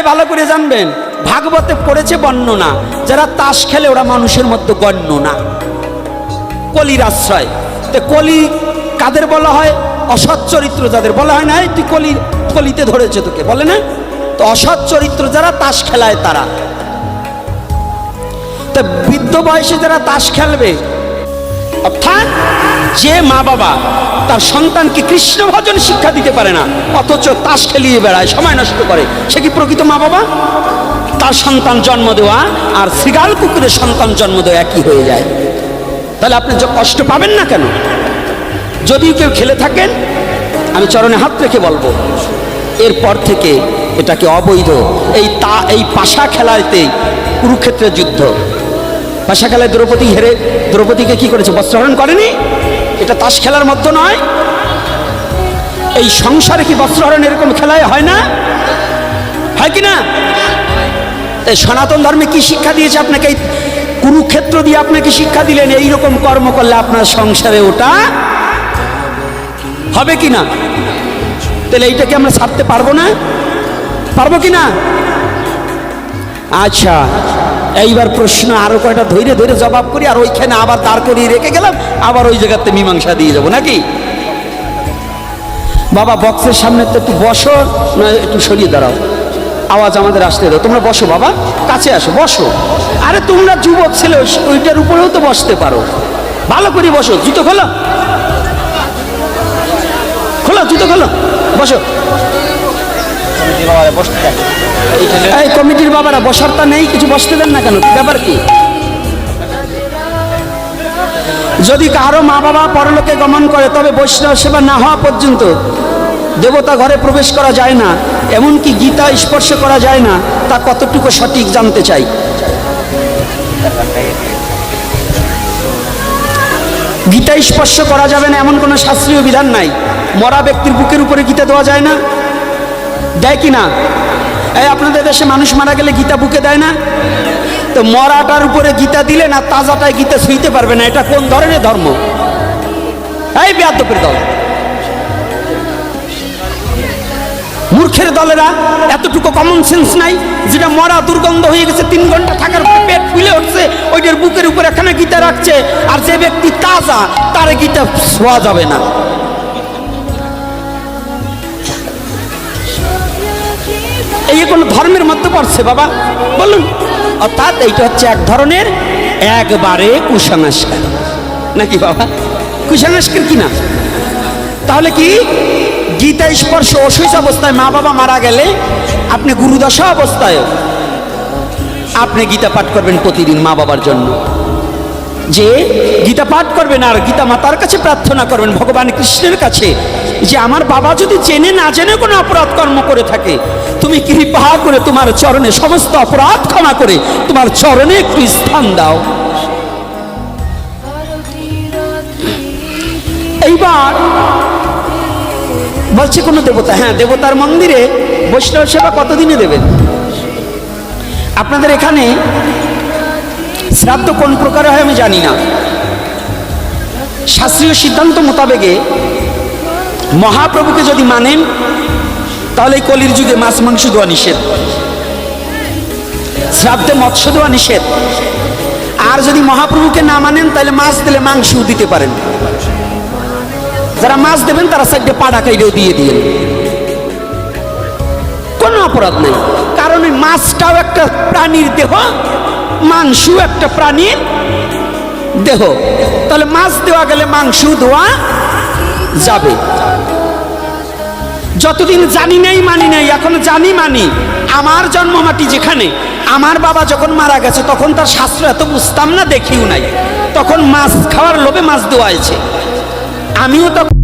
এই ভালো করে জানবেন। ভাগবতে পড়েছে বর্ণনা, যারা তাস খেলে ওরা মানুষের মধ্যে গণ্য না কলির আশ্রয়। তো কলি কাদের বলা হয়? অসৎ চরিত্র যাদের বলা হয় না, "এই তুই কলি কলিতে ধরেছে তোকে, বলে না? তো অসৎ চরিত্র যারা তাস খেলায় তারা। তো বৃদ্ধ বয়সে যারা তাস খেলবে, অর্থাৎ যে মা বাবা তার সন্তানকে কৃষ্ণ ভজন শিক্ষা দিতে পারে না, অথচ তাস খেলিয়ে বেড়ায়, সময় নষ্ট করে, সে কি প্রকৃত মা বাবা? তার সন্তান জন্ম দেওয়া আর শ্রীগাল কুকুরের সন্তান জন্ম দেওয়া একই হয়ে যায়। তাহলে আপনি কষ্ট পাবেন না কেন? যদি কেউ খেলে থাকেন, আমি চরণে হাত রেখে বলব, এরপর থেকে এটাকে অবৈধ, এই তা, এই পাশা খেলাতেই কুরুক্ষেত্রের যুদ্ধ। পাশা খেলায় দ্রৌপদী হেরে, দ্রৌপদীকে কি করেছে? বস্ত্রহরণ করেনি? এটা তাস খেলার মতো নয়। এই সংসারে কি বস্ত্রহরণ এরকম খেলায় হয় না? হয় কি না? তাই সনাতন ধর্মে কি শিক্ষা দিয়েছে আপনাকে? এই কুরুক্ষেত্র দিয়ে আপনাকে শিক্ষা দিলেন? এই রকম কর্ম করলে আপনার সংসারে ওটা হবে কি না? তাহলে এইটাকে আমরা ছাড়তে পারব না? পারব কি না? আচ্ছা। এইবার প্রশ্ন, আরও কয়টা ধৈর্য ধরে জবাব করি, আর ওইখানে আবার দাঁড় করিয়ে রেখে গেলাম, আবার ওই জায়গাতে মীমাংসা দিয়ে যাব নাকি? বাবা, বক্সের সামনে তো একটু বসো, না একটু সরিয়ে দাঁড়াও। আওয়াজ আমাদের আসতে দাও। তোমরা বসো বাবা, কাছে আসো, বসো। আরে তোমরা যুবক ছেলে ওইটার উপরেও তো বসতে পারো। ভালো করে বসো, জুতো খোলো। খোলো, জুতো খোলো। বসো। এই কমিটির বাবারা, বসার তা নেই, কিছু বসতে দেন না কেন? ব্যাপার কি? যদি কারও মা বাবা পরলোকে গমন করে, তবে বৈষ্ণব সেবা না হওয়া পর্যন্ত দেবতা ঘরে প্রবেশ করা যায় না, এমনকি গীতা স্পর্শ করা যায় না, তা কতটুকু সঠিক জানতে চাই? গীতা স্পর্শ করা যাবে না, এমন কোনো শাস্ত্রীয় বিধান নাই। মরা ব্যক্তির বুকের উপরে গীতা দেওয়া যায় না। দেয় কি না? এই আপনাদের দেশে মানুষ মারা গেলে গীতা বুকে দেয় না? তো মরাটার উপরে গীতা দিলে না তাজাটায় গীতা ছুঁইতে পারবে না? এটা কোন ধরনের ধর্ম? এই ব্যাদ্য করে দাও মূর্খের দলেরা এতটুকু কমন সেন্স নাই, যেটা মরা দুর্গন্ধ হয়ে গেছে, তিন ঘণ্টা থাকার পর পেট ফুলে উঠছে, ওইটার বুকের উপর এখানে গীতা রাখছে, আর যে ব্যক্তি তাজা, তার গীতা ছোঁয়া যাবে না। এই কোনো ধর্মের মধ্যে পড়ছে, বাবা। বলুন। অর্থাৎ এইটা হচ্ছে এক ধরনের একবারে কুসংস্কার। নাকি, বাবা? কুসংস্কার কি না? তাহলে কি? গীতা স্পর্শ অসুস্থ অবস্থায় মা বাবা মারা গেলে আপনি গুরুদশা অবস্থায় আপনি গীতা পাঠ করবেন প্রতিদিন মা বাবার জন্য। যে গীতা পাঠ করবেন আর গীতা মাতার কাছে প্রার্থনা করবেন, ভগবান কৃষ্ণের কাছে। যে আমার বাবা যদি জেনে না জেনে কোনো অপরাধ কর্ম করে থাকে, তুমি কৃপা করে তোমার চরণে সমস্ত অপরাধ ক্ষমা করে তোমার চরণে একটু স্থান দাও। এইবার বলছে কোনো দেবতা হ্যাঁ দেবতার মন্দিরে বৈষ্ণব সেবা কতদিনে দেবেন? আপনাদের এখানে শ্রাদ্ধ কোন প্রকারে হয় আমি জানি না। শাস্ত্রীয় সিদ্ধান্ত মোতাবেকে মহাপ্রভুকে যদি মানেন, তাহলে কলির যুগে মাছ, মাংস দেওয়া নিষেধ। শ্রাদ্ধে মৎস্য দেওয়া নিষেধ। আর যদি মহাপ্রভুকে না মানেন, তাহলে মাছ দিলে মাংসও দিতে পারেন। যারা মাছ দেবেন, তারা সাইডে পাড়া কাইরেও দিয়ে দিয়ে কোনো অপরাধ নেই। কারণ ওই মাছটাও একটা প্রাণীর দেহ, মাংসও একটা প্রাণীর দেহ। তাহলে মাছ দেওয়া গেলে মাংস দেওয়া যাবে। যতদিন জানি নাই, মানি নাই, এখন জানি, মানি। আমার জন্ম মাটি যেখানে, আমার বাবা যখন মারা গেছে, তখন তার শাস্ত্র এত বুঝতাম না, দেখিও নাই। তখন মাছ খাওয়ার লোভে মাছ দেওয়া হয়েছে আমিও তখন